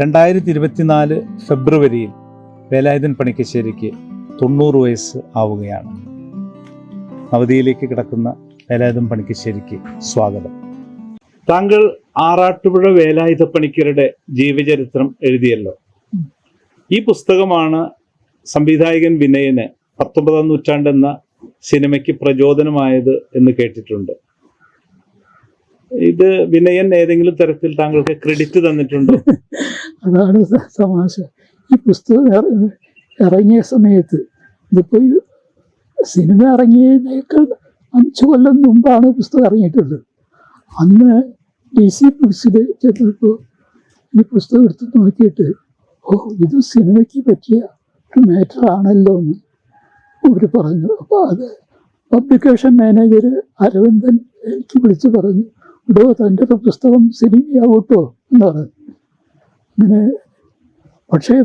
രണ്ടായിരത്തി ഇരുപത്തിനാല് ഫെബ്രുവരിയിൽ വേലായുധൻ പണിക്കശ്ശേരിക്ക് തൊണ്ണൂറ് വയസ്സ് ആവുകയാണ്. അവധിയിലേക്ക് കിടക്കുന്ന വേലായുധൻ പണിക്കശ്ശേരിക്ക് സ്വാഗതം. താങ്കൾ ആറാട്ടുപുഴ വേലായുധ പണിക്കരുടെ ജീവചരിത്രം എഴുതിയല്ലോ. ഈ പുസ്തകമാണ് സംവിധായകൻ വിനയന് പത്തൊമ്പതാം നൂറ്റാണ്ട് എന്ന സിനിമയ്ക്ക് പ്രചോദനമായത് എന്ന് കേട്ടിട്ടുണ്ട്. ഇത് വിനയൻ ഏതെങ്കിലും തരത്തിൽ താങ്കൾക്ക് ക്രെഡിറ്റ് തന്നിട്ടുണ്ടോ? അതാണ് തമാശ. ഈ പുസ്തകം ഇറ- ഇറങ്ങിയ സമയത്ത് ഇതിപ്പോൾ സിനിമ ഇറങ്ങിയതിനേക്കാൾ അഞ്ച് കൊല്ലം മുമ്പാണ് പുസ്തകം ഇറങ്ങിയിട്ടുള്ളത്. അന്ന് ഡി സി ബുക്സിൽ ചെന്നപ്പോൾ ഈ പുസ്തകം എടുത്ത് നോക്കിയിട്ട് ഓ ഇത് സിനിമയ്ക്ക് പറ്റിയ ഒരു മാറ്റർ ആണല്ലോ എന്ന് അവർ പറഞ്ഞു. അപ്പോൾ അത് പബ്ലിക്കേഷൻ മാനേജർ അരവിന്ദൻ എനിക്ക് വിളിച്ച് പറഞ്ഞു ഇടോ തന്റെ ഒരു പുസ്തകം സിനിമയാവട്ടോ എന്ന് പറഞ്ഞു. അങ്ങനെ പക്ഷേ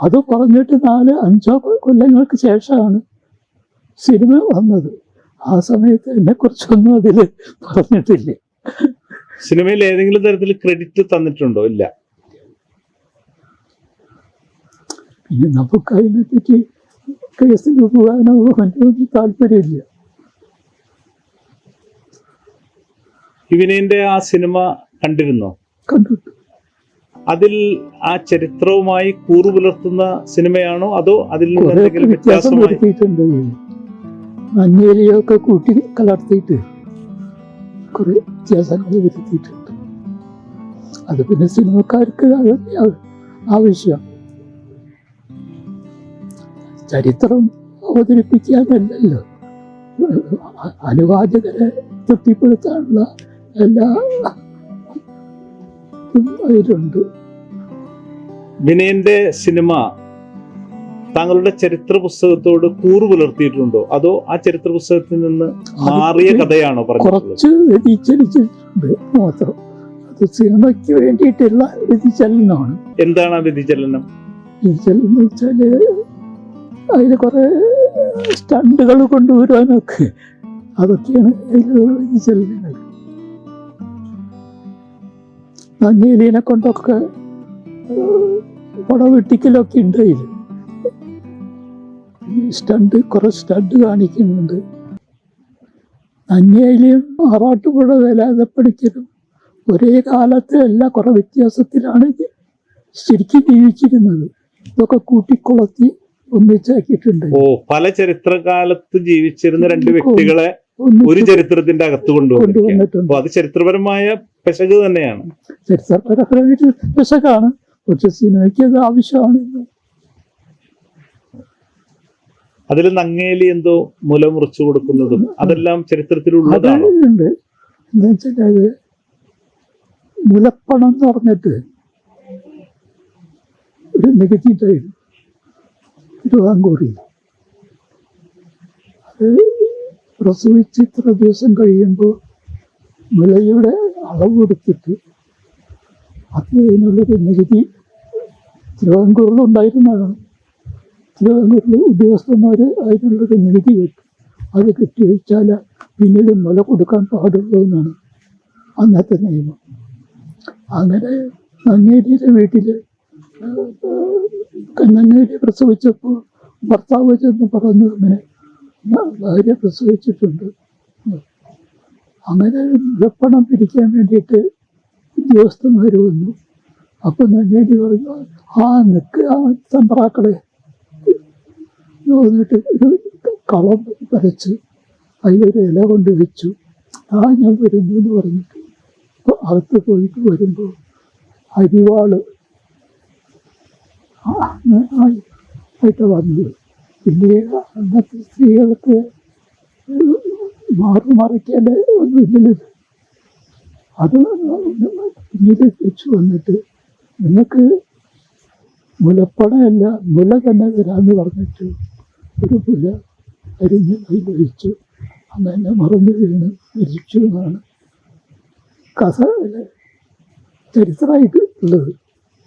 അത് പറഞ്ഞിട്ട് നാല് അഞ്ചോ കൊല്ലങ്ങൾക്ക് ശേഷമാണ് സിനിമ വന്നത്. ആ സമയത്ത് എന്നെ എന്നെക്കുറിച്ചൊന്നും അതിൽ പറഞ്ഞിട്ടില്ല. സിനിമയിൽ ഏതെങ്കിലും തരത്തിൽ ക്രെഡിറ്റ് തന്നിട്ടുണ്ടോ? ഇല്ല. പിന്നെ നമുക്ക് അതിനെപ്പറ്റി കേസിൽ പോകാനോ മറ്റൊന്നും താല്പര്യമില്ല. ഈ ആ സിനിമ കണ്ടിരുന്നോ? കണ്ടിട്ട്. അതിൽ ആ ചരിത്രവുമായി കൂറു പുലർത്തുന്ന സിനിമയാണോ അതോ അതിൽ എന്തെങ്കിലും വ്യത്യാസം വ്യത്യാസമായി? വരുത്തിയിട്ടുണ്ട്. മഞ്ഞേലിയൊക്കെ കൂട്ടി കലർത്തിയിട്ട് കുറെ വ്യത്യാസങ്ങൾ വരുത്തിയിട്ടുണ്ട്. അത് പിന്നെ സിനിമക്കാർക്ക് അത് ആവശ്യം ചരിത്രം അവതരിപ്പിക്കാനല്ലല്ലോ. അനുവാചകരെ തൃപ്തിപ്പെടുത്താനുള്ള എല്ലാ അതിലുണ്ട് വിനയന്റെ സിനിമ താങ്കളുടെ ചരിത്ര പുസ്തകത്തോട് കൂറു പുലർത്തിയിട്ടുണ്ടോ? അതോ ആ ചരിത്ര പുസ്തകത്തിൽ നിന്ന് മാറിയ കഥയാണോ പറഞ്ഞു കുറച്ച് വ്യതിചലിച്ചിട്ടുണ്ട് മാത്രം. അത് സിനിമയ്ക്ക് വേണ്ടിയിട്ടുള്ള വ്യതിചലനമാണ്. എന്താണ് ആ വ്യതിചലനം? വ്യതിചലനം വെച്ചാൽ അതിൽ കുറെ സ്റ്റണ്ടുകൾ കൊണ്ടുവരാനൊക്കെ അതൊക്കെയാണ് അതിലുള്ള വ്യതിചലനങ്ങൾ. നങ്ങേലിനെ കൊണ്ടൊക്കെ പടം വെട്ടിക്കലൊക്കെ ഉണ്ട് അതിൽ സ്റ്റണ്ട് കുറെ സ്റ്റണ്ട് കാണിക്കുന്നുണ്ട്. നങ്ങേലിയും ആറാട്ടുപുഴ വേലാതപ്പണിക്കലും ഒരേ കാലത്ത് അല്ല കുറെ വ്യത്യാസത്തിലാണ് ശരിക്കും ജീവിച്ചിരുന്നത്. ഇതൊക്കെ കൂട്ടിക്കുളത്തി ഒന്നിച്ചാക്കിയിട്ടുണ്ട്. ഓ പല ചരിത്രകാലത്ത് ജീവിച്ചിരുന്ന രണ്ട് വ്യക്തികളെ ഒരു ചരിത്രത്തിന്റെ അകത്ത് കൊണ്ടുവന്നിട്ടുണ്ട്. അത് ചരിത്രപരമായ പെശക് തന്നെയാണ്. ചരിത്രപരമായിട്ട് രസകാണ് പക്ഷെ സിനിമയ്ക്ക് അത് ആവശ്യമാണ്. അതിൽ നങ്ങേലി എന്തോ മുല മുറിച്ചു കൊടുക്കുന്നതും അതെല്ലാം ചരിത്രത്തിലുള്ളതാണോ? അതുണ്ട് എന്താ വെച്ചാൽ മുലപ്പണം എന്ന് പറഞ്ഞിട്ട് ഒരു നികുതി ടൈം തിരുവാങ്കൂറിൽ അത് പ്രസവിച്ച് ഇത്ര ദിവസം കഴിയുമ്പോൾ മുലയുടെ അളവ് കൊടുത്തിട്ട് അത് അതിനുള്ളൊരു നികുതി തിരുവാങ്കൂറിലുണ്ടായിരുന്നതാണ് തിരുവിതാംകൂറിൽ ഉദ്യോഗസ്ഥന്മാർ അതിനുള്ളൊരു നികുതി വെക്കും. അത് കെട്ടിവെച്ചാൽ പിന്നീട് മുല കൊടുക്കാൻ പാടുള്ളൂ എന്നാണ് അന്നത്തെ നിയമം. അങ്ങനെ നങ്ങേരിയുടെ വീട്ടിൽ കണ്ണങ്ങേരി പ്രസവിച്ചപ്പോൾ ഭർത്താവ് ചെന്ന് പറഞ്ഞു ഇങ്ങനെ "ഞാൻ ഭാര്യ പ്രസവിച്ചിട്ടുണ്ട്. അങ്ങനെ വെപ്പണം പിരിക്കാൻ വേണ്ടിയിട്ട് ഉദ്യോഗസ്ഥന്മാർ വന്നു. അപ്പം നങ്ങേരി പറഞ്ഞു ആ നിൽക്ക് ആ തമ്പ്രാക്കളെ വന്നിട്ട് ഒരു കളം വരച്ച് അതിലൊരു ഇല കൊണ്ട് വെച്ചു. ആ ഞാൻ വരുന്നു എന്ന് പറഞ്ഞിട്ട് അപ്പോൾ അകത്ത് പോയിട്ട് വരുമ്പോൾ അരിവാൾ ആയിട്ട് വന്നത് പിന്നെ അന്നത്തെ സ്ത്രീകൾക്ക് മാറി മറിക്കേണ്ട ഒന്നുമില്ലല്ലോ. അത് പിന്നീട് തിരിച്ചു വന്നിട്ട് നിങ്ങൾക്ക് മുലപ്പടയല്ല മുല തന്നെ തരാമെന്ന് പറഞ്ഞിട്ട് ഒരു മുല അരിഞ്ഞ് കയ്യിൽ വെച്ചു എന്നെ മറന്നു വീണ് മരിച്ചു എന്നാണ് കഥ ചരിത്രമായിട്ട് ഉള്ളത്